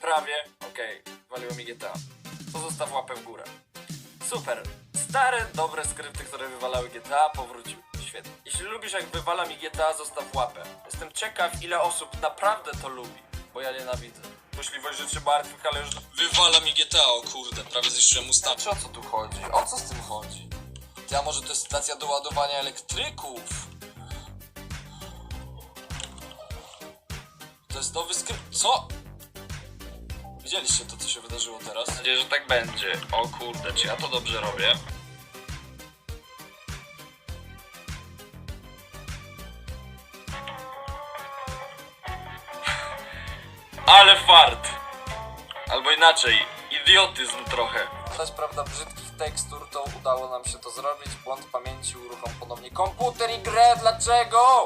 prawie. Okej, waliło mi GTA. To zostaw łapę w górę. Super. Stare, dobre skrypty, które wywalały GTA, powrócił. Świetnie. Jeśli lubisz jak wywala mi GTA, zostaw łapę. Jestem ciekaw, ile osób naprawdę to lubi, bo ja nienawidzę. Możliwość rzeczy martwych, ale już... Wywala mi GTA, o kurde, prawie zniszczyłem ustawę. Czy o co tu chodzi? O co z tym chodzi? Ty, a może to jest stacja do ładowania elektryków? To jest nowy skrypt... Co? Widzieliście to, co się wydarzyło teraz? Mam nadzieję, że tak będzie. O kurde, czy ja to dobrze robię? Ale fart! Albo inaczej, idiotyzm trochę. Bez prawda brzydkich tekstur, to udało nam się to zrobić. Błąd pamięci, uruchom ponownie komputer i grę. Dlaczego?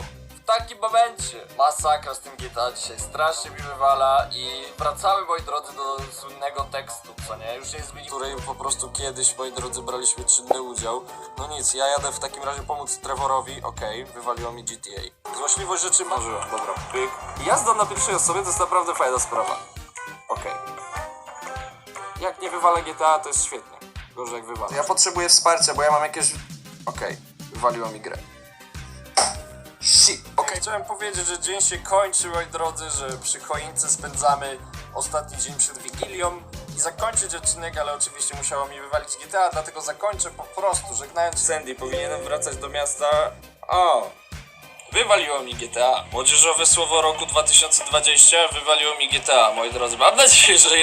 W takim momencie. Masakra z tym GTA dzisiaj strasznie mi wywala i wracamy, moi drodzy, do słynnego tekstu, co nie? Już jest w której po prostu kiedyś, moi drodzy, braliśmy czynny udział. No nic, ja jadę w takim razie pomóc Trevorowi, okej, wywaliło mi GTA. Złośliwość rzeczy marzyłem, dobra. Pyk. Jazda na pierwszej osobie to jest naprawdę fajna sprawa. Okej. Jak nie wywala GTA, to jest świetnie. Gorzej jak wywala. Ja potrzebuję wsparcia, bo ja mam jakieś... Okej, wywaliło mi grę. Shit. Okej, chciałem powiedzieć, że dzień się kończy, moi drodzy, że przy choince spędzamy ostatni dzień przed Wigilią i zakończyć odcinek, ale oczywiście musiało mi wywalić GTA, dlatego zakończę po prostu, żegnając Sandy, powinienem wracać do miasta... O! Wywaliło mi GTA. Młodzieżowe słowo roku 2020 wywaliło mi GTA, moi drodzy. Mam nadzieję, że